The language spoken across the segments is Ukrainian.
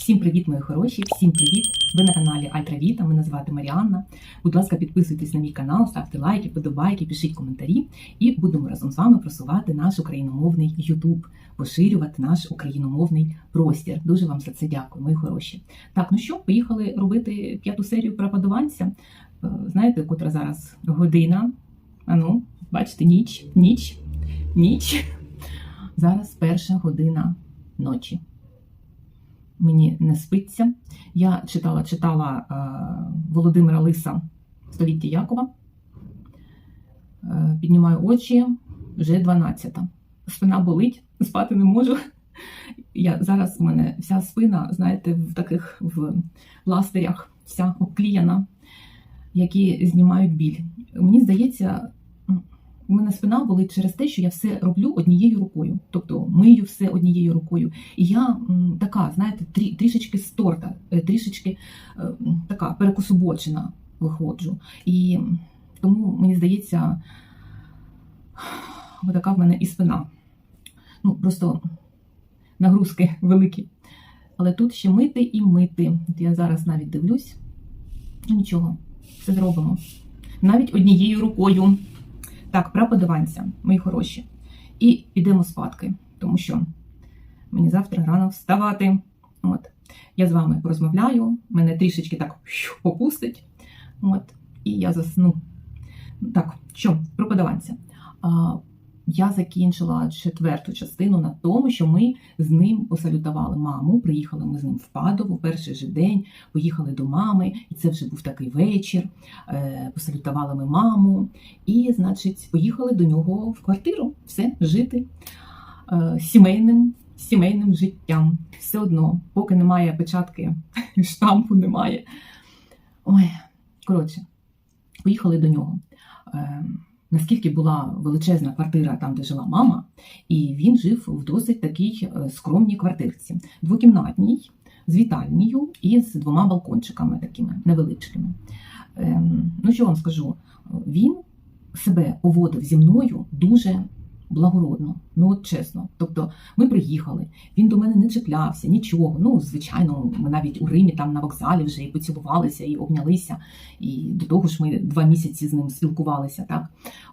Всім привіт, мої хороші! Всім привіт! Ви на каналі Альтравіта. Мене звати Маріанна. Будь ласка, підписуйтесь на мій канал, ставте лайки, подобайки, пишіть коментарі, і будемо разом з вами просувати наш україномовний Ютуб, поширювати наш україномовний простір. Дуже вам за це дякую, мої хороші. Так, ну що, поїхали робити п'яту серію про подаванця. Е, Знаєте, котра зараз година. Ану, бачите, ніч, ніч, ніч. Зараз перша година ночі мені не спиться. Я читала читала е, Володимира Лиса Століття Якова. Е, піднімаю очі, вже 12. Спина болить, спати не можу. Я, Зараз в мене вся спина, знаєте, в таких в пластирях, вся обкліяна, які знімають біль. Мені здається, у мене спина болить через те, що я все роблю однією рукою, тобто мию все однією рукою. І я м, така, знаєте, трі, трішечки з торта, е, трішечки е, така перекособочена виходжу. І тому мені здається, така в мене і спина. Ну, просто нагрузки великі. Але тут ще мити і мити. От я зараз навіть дивлюсь. Ну нічого, все зробимо. Навіть однією рукою. Так, про подаванця, мої хороші. І підемо спадки, тому що мені завтра рано вставати. От. Я з вами порозмовляю, мене трішечки так попустить. От. І я засну. Так, що, про подаванця. А, я закінчила четверту частину на тому, що ми з ним посалютували маму. Приїхали ми з ним в Падову перший же день, поїхали до мами, і це вже був такий вечір. Е, Посалютували ми маму, і, значить, поїхали до нього в квартиру, все жити е, сімейним, сімейним життям. Все одно, поки немає печатки, штампу немає. Ой, коротше, поїхали до нього. Наскільки була величезна квартира там, де жила мама, і він жив в досить такій е, скромній квартирці, двокімнатній, з вітальнію і з двома балкончиками такими невеличкими. Ем, ну, що вам скажу, він себе поводив зі мною дуже благородно, ну от чесно. Тобто ми приїхали, він до мене не чіплявся, нічого. Ну, звичайно, ми навіть у Римі там на вокзалі вже і поцілувалися, і обнялися, і до того ж ми два місяці з ним спілкувалися. Так,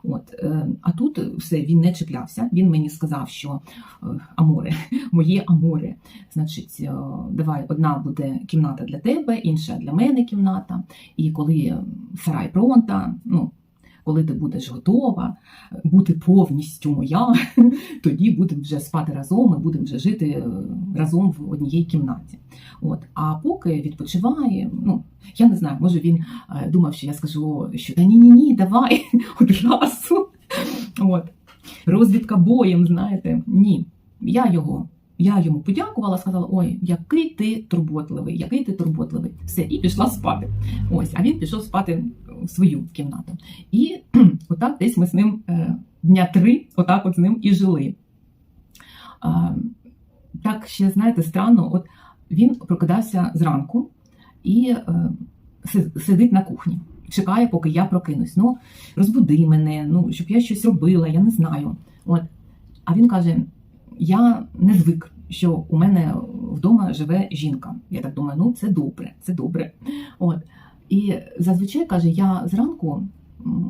от е, а тут все він не чіплявся. Він мені сказав, що е, аморе, моє аморе. Значить, е, давай одна буде кімната для тебе, інша для мене кімната. І коли сарай пронта, ну коли ти будеш готова бути повністю моя, тоді будемо вже спати разом, ми будемо вже жити е, разом в одній кімнаті. От. А поки відпочиває, ну я не знаю, може він е, думав, що я скажу, що та ні-ні ні, давай одразу. От. Розвідка боєм, знаєте, ні. Я його. Я йому подякувала, сказала: ой, який ти турботливий, який ти турботливий. Все, і пішла спати. Ось, а він пішов спати свою кімнату. І отак десь ми з ним е, дня три, отак от з ним і жили. Так ще, знаєте, странно, от він прокидався зранку і е, сидить на кухні, чекає, поки я прокинусь. Ну, розбуди мене, ну, щоб я щось робила, я не знаю. От. А він каже: я не звик, що у мене вдома живе жінка. Я так думаю, ну це добре, це добре. От. І зазвичай каже, я зранку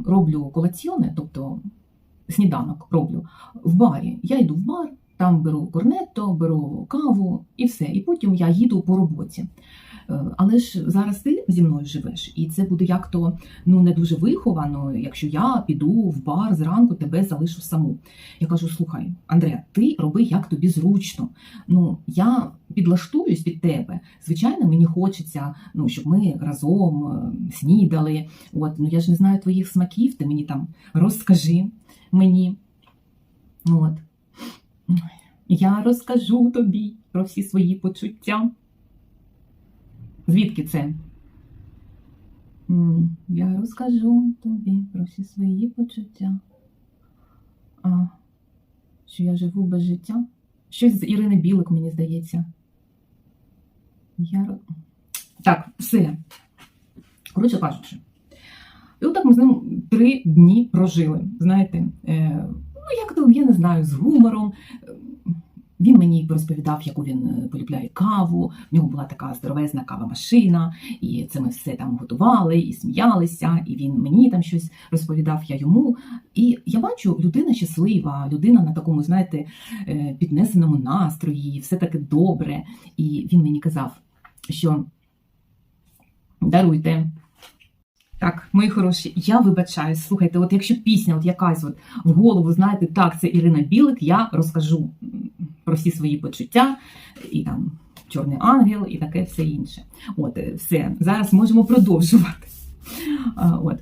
роблю колаціони, тобто сніданок роблю в барі. Я йду в бар, там беру корнетто, беру каву і все. І потім я їду по роботі. Е, але ж зараз ти зі мною живеш, і це буде як то ну не дуже виховано, якщо я піду в бар зранку, тебе залишу саму. Я кажу: слухай, Андреа, ти роби як тобі зручно. Ну я підлаштуюсь під тебе. Звичайно, мені хочеться, ну щоб ми разом е, снідали. От ну я ж не знаю твоїх смаків, ти мені там розкажи мені. От. Я розкажу тобі про всі свої почуття. Звідки це? Я розкажу тобі про всі свої почуття. А, Що я живу без життя? Щось з Ірини Білик, мені здається. Я... Так, все. Коротше кажучи. І отак ми з ним три дні прожили. Знаєте, е, ну, як то, я не знаю, з гумором. Він мені розповідав, яку він е, полюбляє каву. В нього була така здоровезна кава-машина, і це ми все там готували і сміялися. І він мені там щось розповідав, я йому. І я бачу, людина щаслива, людина на такому, знаєте, е, піднесеному настрої, все таке добре. І він мені казав, що даруйте. Так, мої хороші, я вибачаюсь. Слухайте, от якщо пісня, от якась от в голову, знаєте, так, це Ірина Білик, я розкажу про всі свої почуття і там Чорний ангел і таке все інше. От, е, все, зараз можемо продовжувати. От.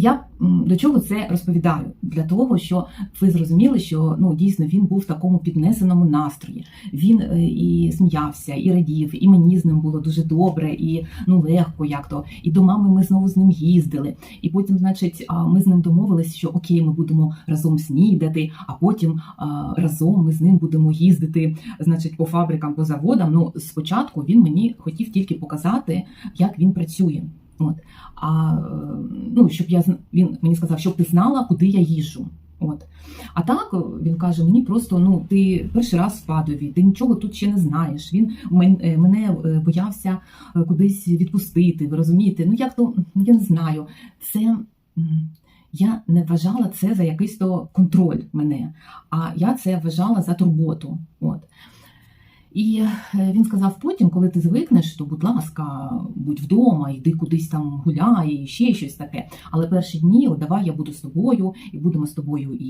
Я до чого це розповідаю? Для того, що ви зрозуміли, що ну дійсно він був в такому піднесеному настрої. Він е, і сміявся, і радів, і мені з ним було дуже добре, і ну легко, як то. І до мами ми знову з ним їздили. І потім, значить, ми з ним домовились, що окей, ми будемо разом снідати, а потім разом ми з ним будемо їздити, значить, по фабрикам, по заводам. Ну, спочатку він мені хотів тільки показати, як він працює. От. А е, ну, щоб я він мені сказав, щоб ти знала, куди я їжджу. От. А так е, він каже: мені просто ну ти перший раз в Падові, ти нічого тут ще не знаєш. Він е, мене е, боявся кудись відпустити. Ви розумієте? Ну як то ну, я не знаю. Це я не вважала це за якийсь то контроль мене, а я це вважала за турботу. От. І е, він сказав: потім, коли ти звикнеш, то будь ласка, будь вдома, йди кудись там гуляй, і ще щось таке. Але перші дні, от, давай я буду з тобою, і будемо з тобою і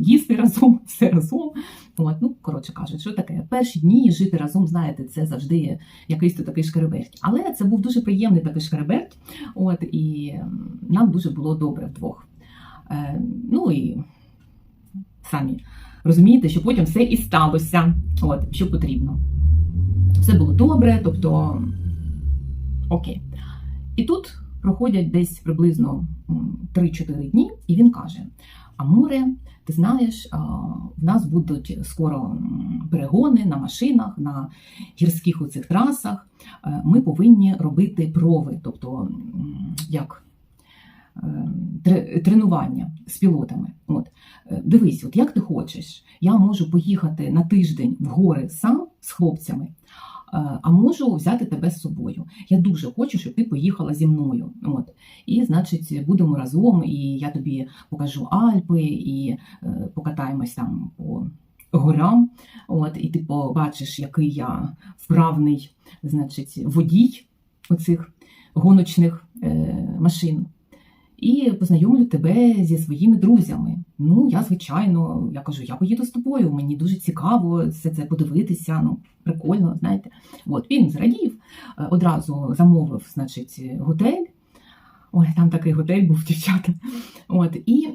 їсти разом, все разом. От, ну, коротше кажучи, що таке? Перші дні жити разом, знаєте, це завжди якийсь то такий шкереберть. Але це був дуже приємний такий шкереберть, от, і нам дуже було добре вдвох. Е, ну і самі розумієте, що потім все і сталося, от, що потрібно. Все було добре, тобто окей. І тут проходять десь приблизно м, 3-4 дні, і він каже: Амуре, ти знаєш, в нас будуть скоро перегони на машинах, на гірських у цих трасах. Е, Ми повинні робити прови, тобто як тренування з пілотами. От. Е, Дивись, от як ти хочеш, я можу поїхати на тиждень в гори сам з хлопцями, е, а можу взяти тебе з собою. Я дуже хочу, щоб ти поїхала зі мною. От. І, значить, будемо разом, і я тобі покажу Альпи, і е, покатаємось там по горам. От, і ти побачиш, який я вправний, значить, водій оцих гоночних е, машин. І познайомлю тебе зі своїми друзями. Ну, я, звичайно, я кажу, я поїду з тобою, мені дуже цікаво все це подивитися, ну, прикольно, знаєте. От, він зрадів, е, одразу замовив, значить, готель. Ой, там такий готель був, дівчата. От, і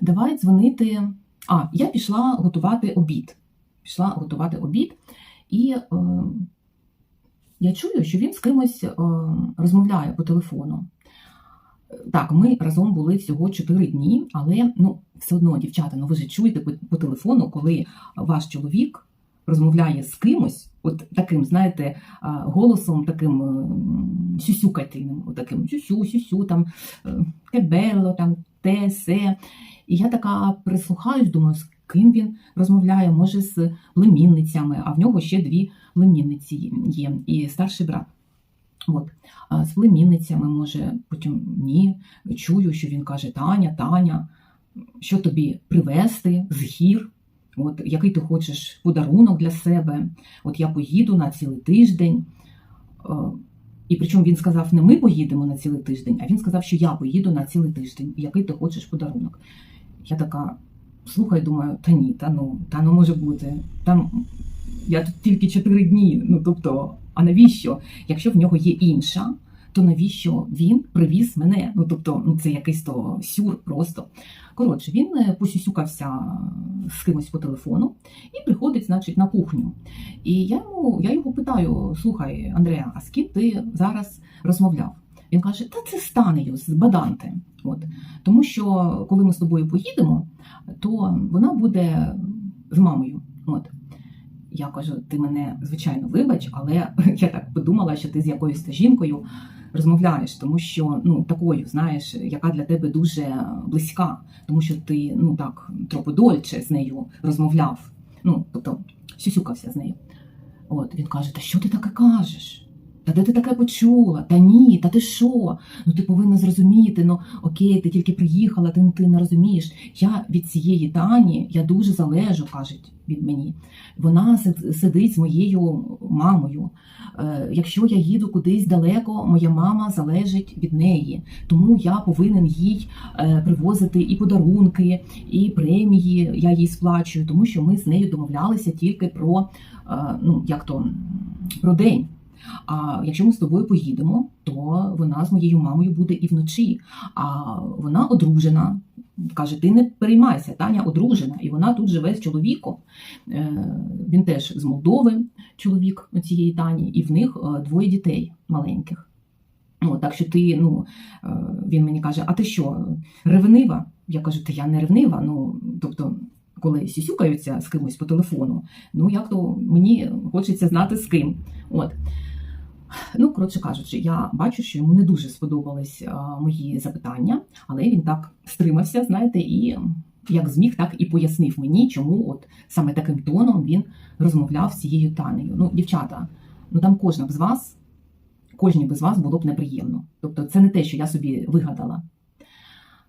давай дзвонити. А, я пішла готувати обід. Пішла готувати обід, і е, я чую, що він з кимось е, розмовляє по телефону. Так, ми разом були всього 4 дні, але ну, все одно, дівчата, ну ви ж чуєте по, по телефону, коли ваш чоловік розмовляє з кимось, от таким, знаєте, голосом таким м, сюсюкательним, от таким сюсю, сюсю, там е, кебело, там те, се. І я така прислухаюсь, думаю, з ким він розмовляє, може, з племінницями, а в нього ще дві племінниці є, і старший брат. От з племінницями, може, потім ні. Чую, що він каже: Таня, Таня, що тобі привезти з гір? От який ти хочеш подарунок для себе? От я поїду на цілий тиждень. Е, І причому він сказав, не ми поїдемо на цілий тиждень, а він сказав, що я поїду на цілий тиждень. Який ти хочеш подарунок? Я така слухай, думаю, та ні, та ну, та ну може бути. Там я тут тільки чотири дні. Ну тобто, а навіщо? Якщо в нього є інша, то навіщо він привіз мене? Ну тобто, ну це якийсь то сюр просто. Коротше, він е, посюсюкався з кимось по телефону і приходить, значить, на кухню. І я йому я його питаю: слухай, Андреа, а з ким ти зараз розмовляв? Він каже: Та це Станею з Баданте. От тому, що коли ми з тобою поїдемо, то вона буде з мамою. От. Я кажу, ти мене звичайно вибач, але я так подумала, що ти з якоюсь жінкою розмовляєш, тому що ну такою, знаєш, яка для тебе дуже близька, тому що ти ну так троподольче з нею розмовляв. Ну, тобто, сюсюкався з нею. От, він каже: Та що ти таке кажеш? Та де ти таке почула? Та ні, та ти що? Ну ти повинна зрозуміти, ну окей, ти тільки приїхала, ти, ти не розумієш. Я від цієї Тані, я дуже залежу, кажуть від мені. Вона сидить з моєю мамою. Е, якщо я їду кудись далеко, моя мама залежить від неї. Тому я повинен їй е, привозити і подарунки, і премії я їй сплачую, тому що ми з нею домовлялися тільки про, е, ну, як то, про день. А якщо ми з тобою поїдемо, то вона з моєю мамою буде і вночі. А вона одружена. Каже, ти не переймайся, Таня одружена, і вона тут живе з чоловіком. Е, Він теж з Молдови, чоловік цієї Тані, і в них е, двоє дітей маленьких. Ну, так що ти, ну, е, він мені каже, а ти що, ревнива? Я кажу, та я не ревнива. Ну, тобто, коли сюсюкаються з кимось по телефону, ну як то мені хочеться знати з ким. От. Ну, коротше кажучи, я бачу, що йому не дуже сподобались а, мої запитання, але він так стримався, знаєте, і як зміг, так і пояснив мені, чому от саме таким тоном він розмовляв з цією Танею. Ну, дівчата, ну там кожна б з вас, кожній без вас було б неприємно. Тобто, це не те, що я собі вигадала.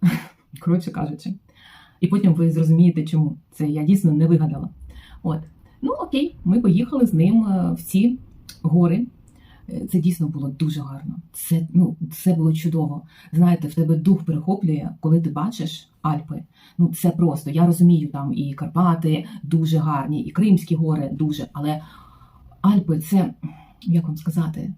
Коротше кажучи. І потім ви зрозумієте, чому це я дійсно не вигадала. От. Ну, окей, ми поїхали з ним е, в ці гори. Е, Це дійсно було дуже гарно. Це, ну, це було чудово. Знаєте, в тебе дух перехоплює, коли ти бачиш Альпи. Ну, це просто. Я розумію, там і Карпати дуже гарні, і Кримські гори дуже. Але Альпи це, як вам сказати,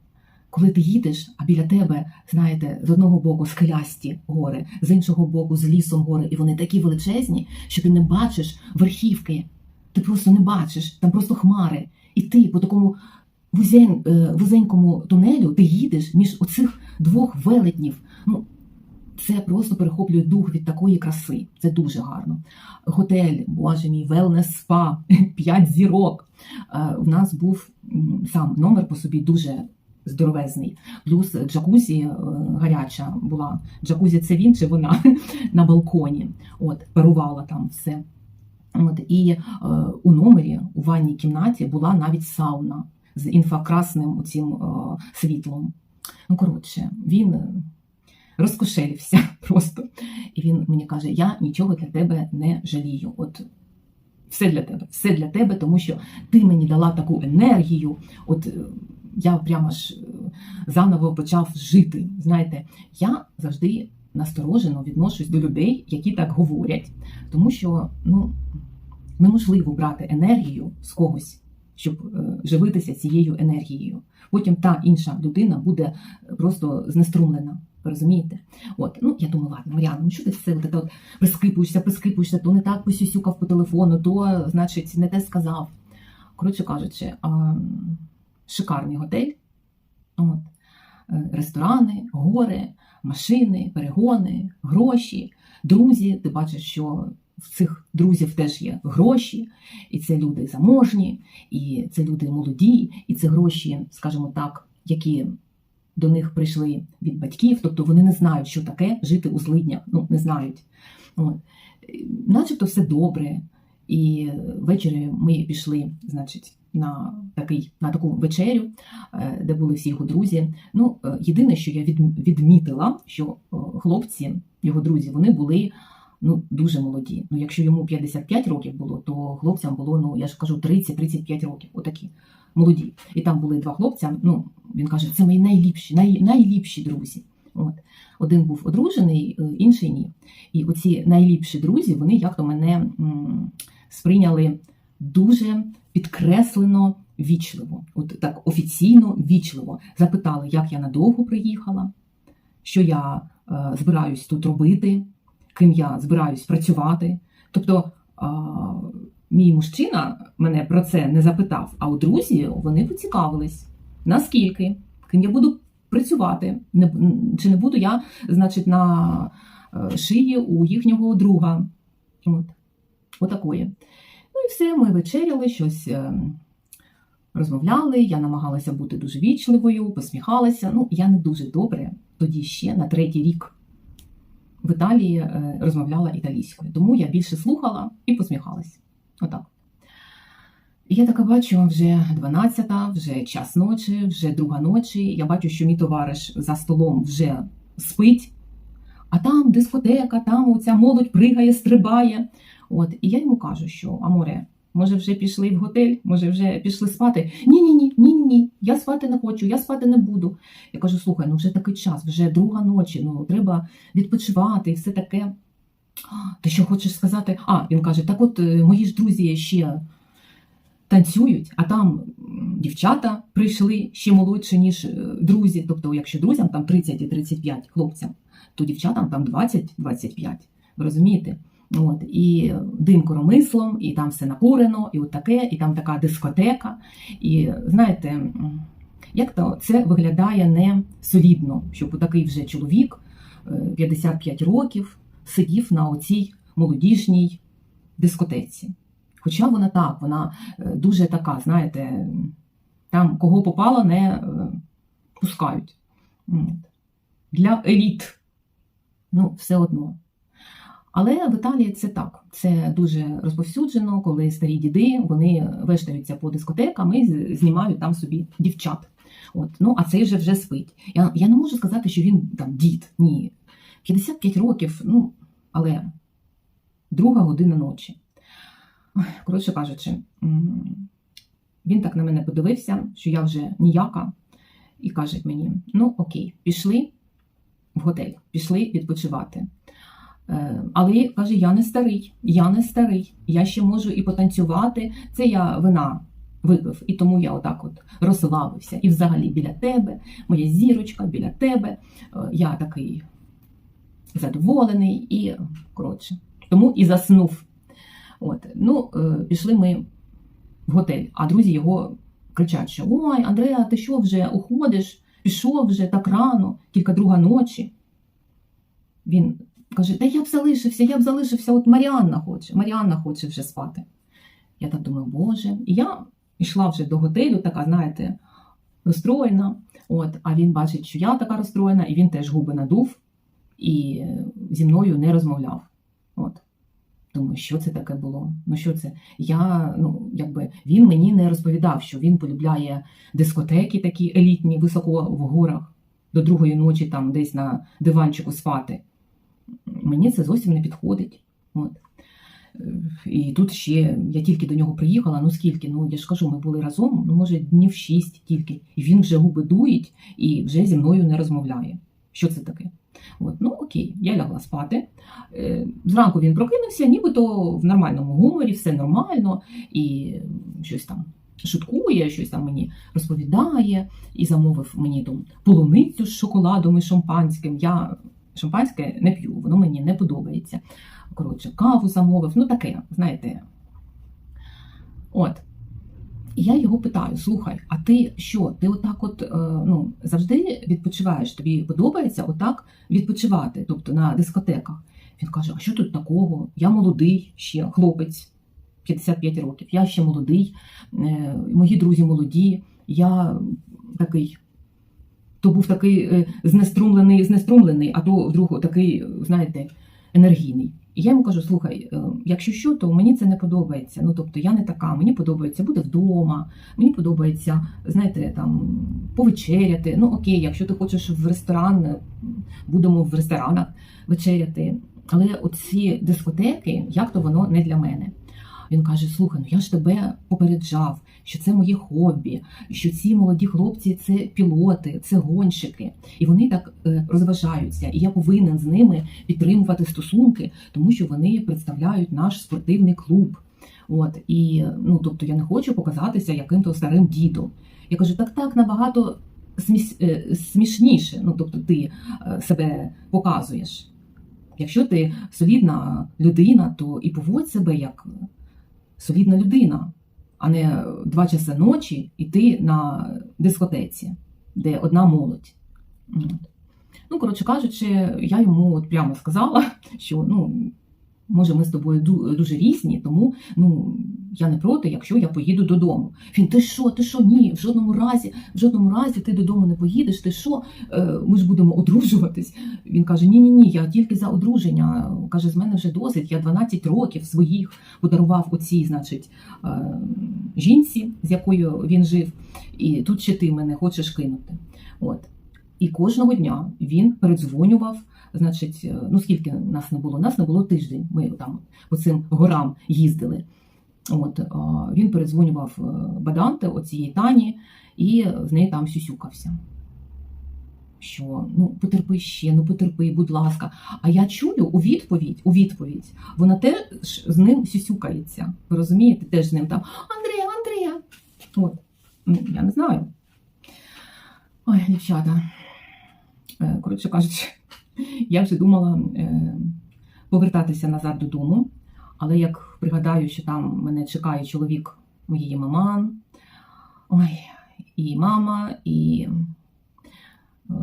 коли ти їдеш, а біля тебе, знаєте, з одного боку скелясті гори, з іншого боку з лісом гори, і вони такі величезні, що ти не бачиш верхівки. Ти просто не бачиш, там просто хмари. І ти по такому е, вузенькому тунелю ти їдеш між оцих двох велетнів. Ну, це просто перехоплює дух від такої краси. Це дуже гарно. Готель, боже мій, велнес спа, 5 зірок. Е, В нас був сам номер по собі дуже здоровезний. Плюс джакузі е, гаряча була. Джакузі це він чи вона на балконі. От, парувала там все. От, і е, у номері, у ванній кімнаті, була навіть сауна з інфракрасним цим світлом. Ну, коротше, він е, розкошелився просто. І він мені каже: Я нічого для тебе не жалію. От все для тебе, все для тебе, тому що ти мені дала таку енергію. От е, я прямо ж е, заново почав жити. Знаєте, я завжди насторожено відношусь до людей, які так говорять, тому що ну, неможливо брати енергію з когось, щоб е, живитися цією енергією. Потім та інша людина буде просто знеструмлена. Розумієте? От, ну я думаю, ладно, Маріана, ну що ти все от, от прискипуєшся, прискипуєшся, то не так посюсюкав по телефону, то, значить, не те сказав. Коротше кажучи, шикарний готель, от, е, ресторани, гори, машини, перегони, гроші, друзі. Ти бачиш, що в цих друзів теж є гроші, і це люди заможні, і це люди молоді, і це гроші, скажімо так, які до них прийшли від батьків, тобто вони не знають, що таке жити у злиднях, ну не знають. Начебто все добре. І ввечері ми пішли, значить, на такий на таку вечерю, е, де були всі його друзі. Ну, е, єдине, що я відмітила, що е, хлопці, його друзі, вони були ну, дуже молоді. Ну, якщо йому 55 років було, то хлопцям було, ну я ж кажу, 30-35 років. Отакі молоді. І там були два хлопця. Ну, він каже, це мої найліпші, най, найліпші друзі. От. Один був одружений, е, інший ні. І оці найліпші друзі, вони як-то мене м, сприйняли дуже підкреслено вічливо, от так офіційно вічливо. Запитали, як я надовго приїхала, що я е, збираюсь тут робити, ким я збираюсь працювати. Тобто мій мужчина мене про це не запитав, а у друзі вони поцікавились, наскільки, ким я буду працювати, чи не буду я, значить, на е, шиї у їхнього друга. От. Отакої. Ну і все, ми вечеряли, щось е, розмовляли. Я намагалася бути дуже вічливою, посміхалася. Ну, я не дуже добре тоді ще на третій рік в Італії е, розмовляла італійською. Тому я більше слухала і посміхалась. Отак. Я така бачу, вже 12, вже час ночі, вже друга ночі. Я бачу, що мій товариш за столом вже спить, а там дискотека, там оця молодь пригає, стрибає. От, і я йому кажу, що Аморе, може, вже пішли в готель, може, вже пішли спати. Ні, ні, ні, ні, я спати не хочу, я спати не буду. Я кажу: слухай, ну вже такий час, вже друга ночі, ну треба відпочивати і все таке. Ти що хочеш сказати? А, він каже: так от е, мої ж друзі ще танцюють, а там дівчата прийшли ще молодші, ніж е, друзі. Тобто, якщо друзям там 30 і 35 хлопцям, то дівчатам там 20-25. Ви розумієте? От, і дим коромислом, і там все накурено, і от таке, і там така дискотека. І знаєте, як то це виглядає не солідно, щоб такий вже чоловік е, 55 років сидів на оцій молодіжній дискотеці. Хоча вона так, вона е, дуже така, знаєте, там кого попало, не е, пускають. Для еліт. Ну, все одно. Але в Італії це так. Це дуже розповсюджено, коли старі діди вони вештаються по дискотекам і знімають там собі дівчат. От. Ну, а цей же вже спить. Я, я не можу сказати, що він там дід. Ні. 55 років, ну, але друга година ночі. Коротше кажучи, він так на мене подивився, що я вже ніяка, і каже мені: ну окей, пішли в готель, пішли відпочивати. Е, Але каже, я не старий, я не старий, я ще можу і потанцювати. Це я вина випив, і тому я отак от розслабився. І взагалі біля тебе, моя зірочка біля тебе. Е, Я такий задоволений і коротше. Тому і заснув. От. Ну, е, пішли ми в готель, а друзі його кричать, що Ой, Андреа, ти що вже уходиш? Пішов вже так рано, тільки друга ночі. Він каже: Та я б залишився, я б залишився, от Маріанна хоче, Маріанна хоче вже спати. Я так думаю, Боже. І я йшла вже до готелю, така, знаєте, розстроєна. От, а він бачить, що я така розстроєна, і він теж губи надув і зі мною не розмовляв. От. Думаю, що це таке було? Ну що це? Я, ну, якби він мені не розповідав, що він полюбляє дискотеки такі елітні, високо в горах, до другої ночі там десь на диванчику спати. Мені це зовсім не підходить. От. Е, І тут ще я тільки до нього приїхала. Ну скільки? Ну я ж кажу, ми були разом, ну може днів шість тільки. І він вже губи дуїть і вже зі мною не розмовляє. Що це таке? От, ну окей, я лягла спати. Е, Зранку він прокинувся, нібито в нормальному гуморі, все нормально, і щось там шуткує, щось там мені розповідає, і замовив мені там полуницю з шоколадом і шампанським. Я шампанське не п'ю, воно мені не подобається. Коротше, каву замовив, ну таке, знаєте. От. І я його питаю: слухай, а ти що? Ти отак, от е, ну, завжди відпочиваєш? Тобі подобається отак відпочивати, тобто на дискотеках? Він каже: А що тут такого? Я молодий ще хлопець, 55 років. Я ще молодий, е, мої друзі молоді. Я такий. То був такий е, знеструмлений, знеструмлений, а то вдруг такий, знаєте, енергійний. І я йому кажу: слухай, е, якщо що, то мені це не подобається. Ну тобто я не така, мені подобається бути вдома, мені подобається, знаєте, там повечеряти. Ну окей, якщо ти хочеш в ресторан, е, будемо в ресторанах вечеряти. Але оці дискотеки, як то воно не для мене. Він каже: Слухай, ну я ж тебе попереджав, що це моє хобі, що ці молоді хлопці це пілоти, це гонщики, і вони так е, розважаються. І я повинен з ними підтримувати стосунки, тому що вони представляють наш спортивний клуб. От і ну, тобто я не хочу показатися яким-то старим дідом. Я кажу, так, так, набагато е, смішніше. Ну, тобто, ти е, себе показуєш. Якщо ти солідна людина, то і поводь себе як солідна людина, а не два часи ночі йти на дискотеці, де одна молодь. Ну, коротше кажучи, я йому от прямо сказала, що ну, Може, ми з тобою ду- дуже різні, тому ну я не проти, якщо я поїду додому. Він, ти що, ти що? Ні, в жодному разі, в жодному разі ти додому не поїдеш. Ти що? Е, Ми ж будемо одружуватись. Він каже: Ні, ні, ні, я тільки за одруження. Каже, з мене вже досить. Я 12 років своїх подарував оцій, значить, е, жінці, з якою він жив, і тут ще ти мене хочеш кинути. От. І кожного дня він передзвонював. Значить, е, ну скільки нас не було? Нас не було тиждень. Ми там по цим горам їздили. От він передзвонював е, Баданте, оцієї Тані, і з нею там сюсюкався. Що ну потерпи ще, ну потерпи, будь ласка. А я чую у відповідь, у відповідь, вона теж з ним сюсюкається. Ви розумієте, теж з ним там Андрея, Андрея. От, ну я не знаю. Ой, дівчата. Е, Коротше кажучи, я вже думала е, повертатися назад додому, але як пригадаю, що там мене чекає чоловік моєї маман, ой, і мама, і е,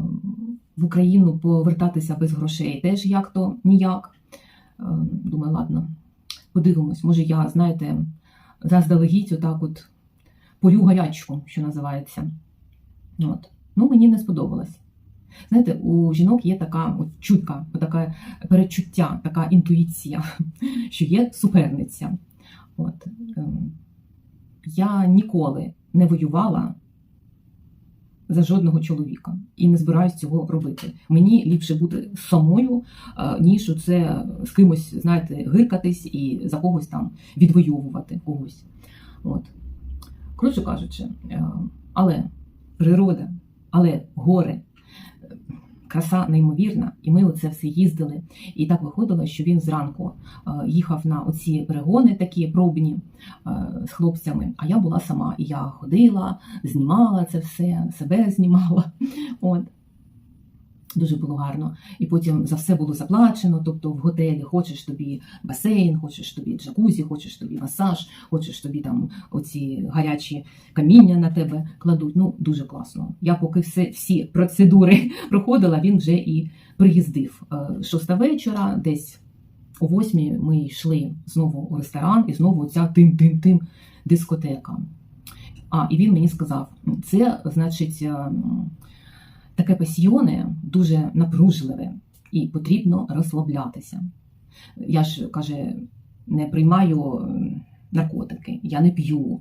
в Україну повертатися без грошей теж як то ніяк. Думаю, ладно, подивимось, може я, знаєте, заздалегідь отак от полю гарячку, що називається. От. Ну, мені не сподобалось. Знаєте, у жінок є така от чутка, така перечуття, така інтуїція, що є суперниця. От. ем, Я ніколи не воювала за жодного чоловіка і не збираюсь цього робити. Мені ліпше бути самою, е, ніж це з кимось, знаєте, гиркатись і за когось там відвоювати когось. От. Коротше кажучи, е, але природа, але гори, е, краса неймовірна, і ми оце все їздили. І так виходило, що він зранку е, їхав на оці перегони такі пробні е, з хлопцями, а я була сама. І я ходила, знімала це все, себе знімала. От. Дуже було гарно. І потім за все було заплачено. Тобто в готелі хочеш тобі басейн, хочеш тобі джакузі, хочеш тобі масаж, хочеш тобі там оці гарячі каміння на тебе кладуть. Ну дуже класно. Я поки все всі процедури проходила, він вже і приїздив. Е, Шоста вечора, десь о восьмій ми йшли знову у ресторан, і знову ця тим-тим-тим дискотека. А, і він мені сказав: це значить. Таке пасіоне дуже напружливе і потрібно розслаблятися. Я ж каже, не приймаю наркотики, я не п'ю.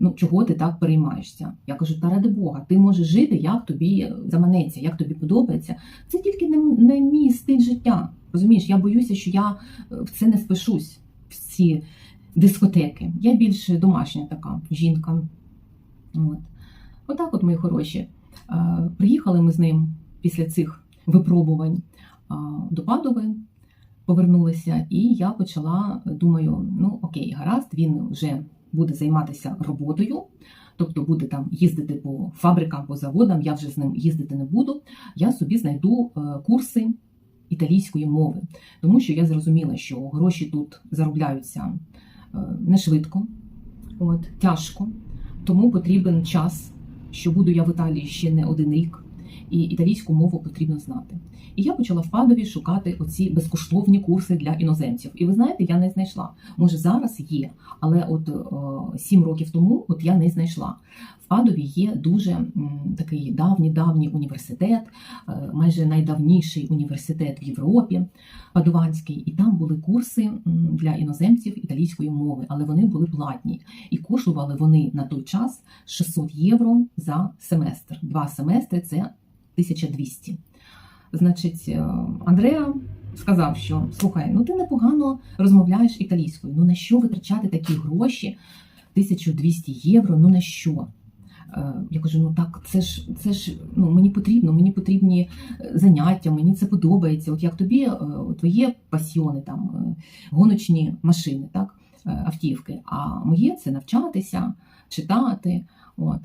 Ну, чого ти так переймаєшся? Я кажу, та ради Бога, ти можеш жити, як тобі заманеться, як тобі подобається. Це тільки не, не мій стиль життя. Розумієш, я боюся, що я е, в це не спишусь, в ці дискотеки. Я більш домашня така жінка. От. Отак, от, мої хороші. Е, Приїхали ми з ним після цих випробувань е, до Падови, повернулися, і я почала, думаю, ну окей, гаразд, він вже буде займатися роботою, тобто буде там їздити по фабрикам, по заводам, я вже з ним їздити не буду. Я собі знайду е, курси італійської мови, тому що я зрозуміла, що гроші тут заробляються е, не швидко, от, тяжко, тому потрібен час що буду я в Італії ще не один рік, і італійську мову потрібно знати. І я почала в Падові шукати оці безкоштовні курси для іноземців. І ви знаєте, я не знайшла. Може, зараз є, але от сім років тому от я не знайшла. В Падові є дуже такий давній давній університет, е, майже найдавніший університет в Європі, Падованський, і там були курси для іноземців італійської мови, але вони були платні. І коштували вони на той час 600 євро за семестр. Два семестри це 1200. Значить, е, Андреа сказав, що слухай, ну ти непогано розмовляєш італійською. Ну на що витрачати такі гроші? 1200 євро, ну на що? Е, Я кажу, ну так, це ж це ж ну мені потрібно, мені потрібні е, заняття, мені це подобається. От як тобі твоє пасіони, там гоночні машини, так, автівки. А моє це навчатися, читати. От.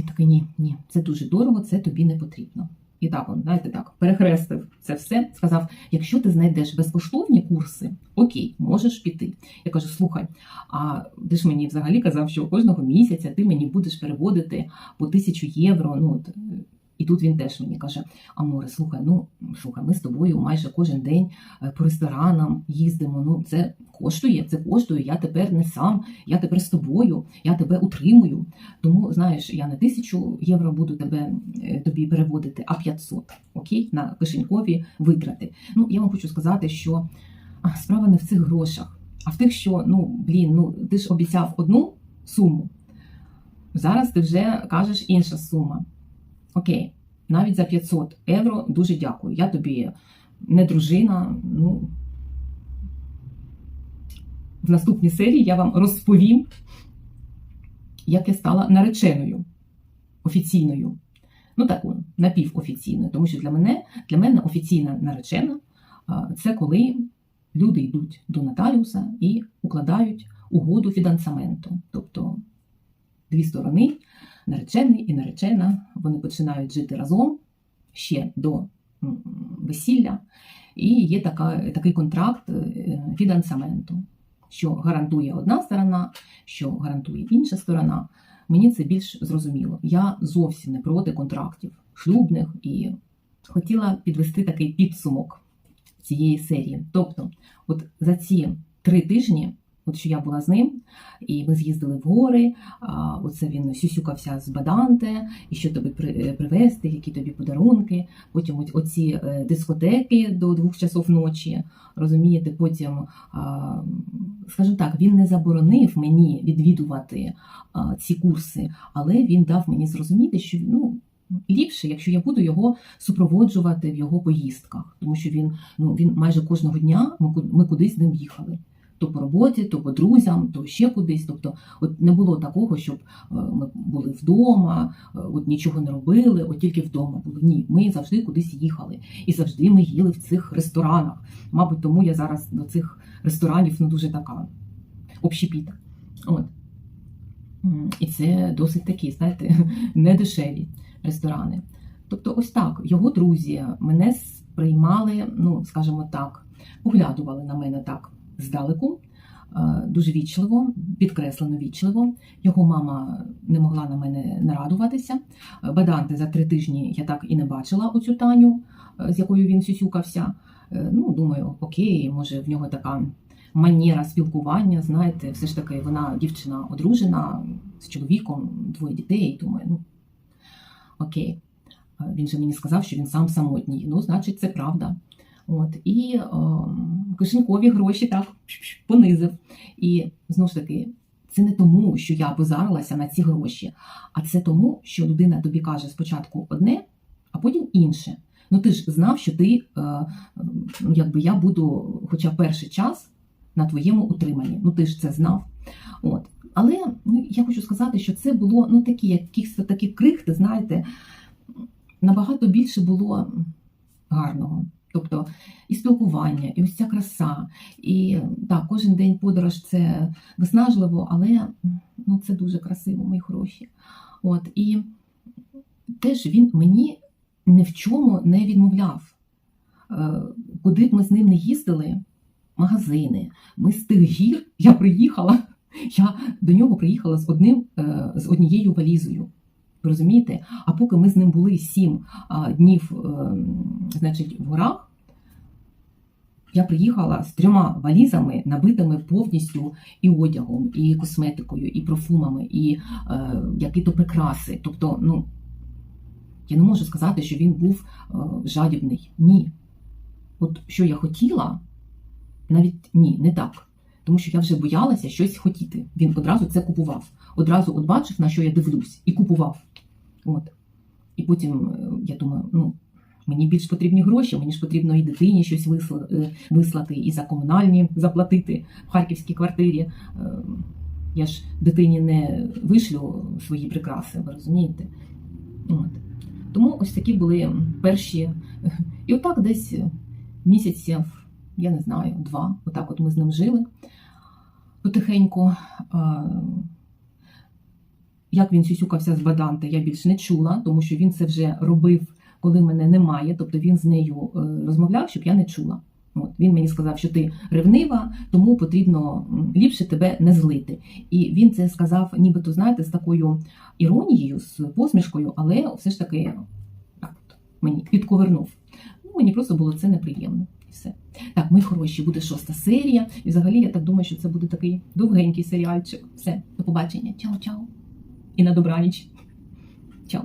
Він такий, ні, ні, це дуже дорого, це тобі не потрібно. І так, он, знаєте, так, перехрестив це все, сказав: якщо ти знайдеш безкоштовні курси, окей, можеш піти. Я кажу, слухай, а ти ж мені взагалі казав, що кожного місяця ти мені будеш переводити по тисячу євро. Ну, І тут він теж мені каже: Аморе, слухай, ну слухай, ми з тобою майже кожен день е, по ресторанам їздимо. Ну це коштує, це коштує. Я тепер не сам, я тепер з тобою, я тебе утримую. Тому знаєш, я не тисячу євро буду тебе е, тобі переводити, а 500, окей, на кишенькові витрати. Ну я вам хочу сказати, що справа не в цих грошах, а в тих, що ну блін, ну ти ж обіцяв одну суму. Зараз ти вже кажеш інша сума. Окей, навіть за 500 євро дуже дякую. Я тобі не дружина. Ну, в наступній серії я вам розповім, як я стала нареченою офіційною. Ну, такою, напівофіційною, тому що для мене, для мене офіційна наречена це коли люди йдуть до нотаріуса і укладають угоду фінансаменту. Тобто дві сторони, наречений і наречена, вони починають жити разом ще до весілля, і є така, такий контракт е, фінансаменту, що гарантує одна сторона, що гарантує інша сторона. Мені це більш зрозуміло. Я зовсім не проти контрактів шлюбних і хотіла підвести такий підсумок цієї серії. Тобто, от за ці три тижні, от що я була з ним, і ми з'їздили в гори, а, оце він сюсюкався з Баданте, і що тобі привезти, які тобі подарунки, потім оці е, дискотеки до двох часов ночі, розумієте, потім, скажімо так, він не заборонив мені відвідувати ці курси, але він дав мені зрозуміти, що ну. Ліпше, якщо я буду його супроводжувати в його поїздках, тому що він ну він майже кожного дня ми кудись з ним їхали. То по роботі, то по друзям, то ще кудись. Тобто, от не було такого, щоб е, ми були вдома, е, от нічого не робили, от тільки вдома були. Ні, ми завжди кудись їхали. І завжди ми їли в цих ресторанах. Мабуть, тому я зараз до цих ресторанів не дуже така общепіта. От. І це досить такі, знаєте, недешеві ресторани. Тобто, ось так, його друзі мене сприймали, ну, скажімо так, поглядували на мене так здалеку, е, дуже вічливо, підкреслено вічливо. Його мама не могла на мене нарадуватися. Е, Баданти за три тижні я так і не бачила оцю Таню, е, з якою він сюсюкався. Ну, думаю, окей, може в нього така манера спілкування, знаєте, все ж таки вона дівчина одружена з чоловіком, двоє дітей. Думаю, ну окей. Він же мені сказав, що він сам самотній. Ну, значить, це правда. От і е, кишенькові гроші так понизив. І знову ж таки, це не тому, що я позарилася на ці гроші, а це тому, що людина тобі каже спочатку одне, а потім інше. Ну ти ж знав, що ти, ну, якби я буду, хоча перший час на твоєму утриманні. Ну ти ж це знав. От. Але ну, я хочу сказати, що це було ну такі, якісь такі крихти, знаєте, набагато більше було гарного. Тобто і спілкування, і ось ця краса, і так, кожен день подорож це виснажливо, але ну, це дуже красиво, мої хороші. От, і теж він мені ні в чому не відмовляв. Е, Куди б ми з ним не їздили, магазини, ми з тих гір, я приїхала, я до нього приїхала з одним, е, з однією валізою. Розумієте? А поки ми з ним були сім днів е, значить, в горах, я приїхала з трьома валізами, набитими повністю і одягом, і косметикою, і профумами, і е, які-то прикраси. Тобто, ну, я не можу сказати, що він був е, жадібний. Ні. От що я хотіла, навіть ні, не так. Тому що я вже боялася щось хотіти. Він одразу це купував. Одразу от бачив, на що я дивлюсь, і купував. От. І потім е, я думаю, ну, мені більш потрібні гроші, мені ж потрібно і дитині щось е, вислати, і за комунальні заплатити в харківській квартирі. Е, Я ж дитині не вишлю свої прикраси, ви розумієте? От. Тому ось такі були перші. І отак десь місяців, я не знаю, два. Отак от ми з ним жили потихеньку. Як він сюсюкався з Баданте, я більш не чула, тому що він це вже робив, коли мене немає. Тобто він з нею е, розмовляв, щоб я не чула. От він мені сказав, що ти ревнива, тому потрібно ліпше тебе не злити. І він це сказав, нібито знаєте, з такою іронією, з посмішкою, але все ж таки мені підковернув. Ну, мені просто було це неприємно. І все. Так, мої хороші, буде шоста серія. І взагалі я так думаю, що це буде такий довгенький серіальчик. Все, до побачення. Чао-чао. І на добраніч. Чао.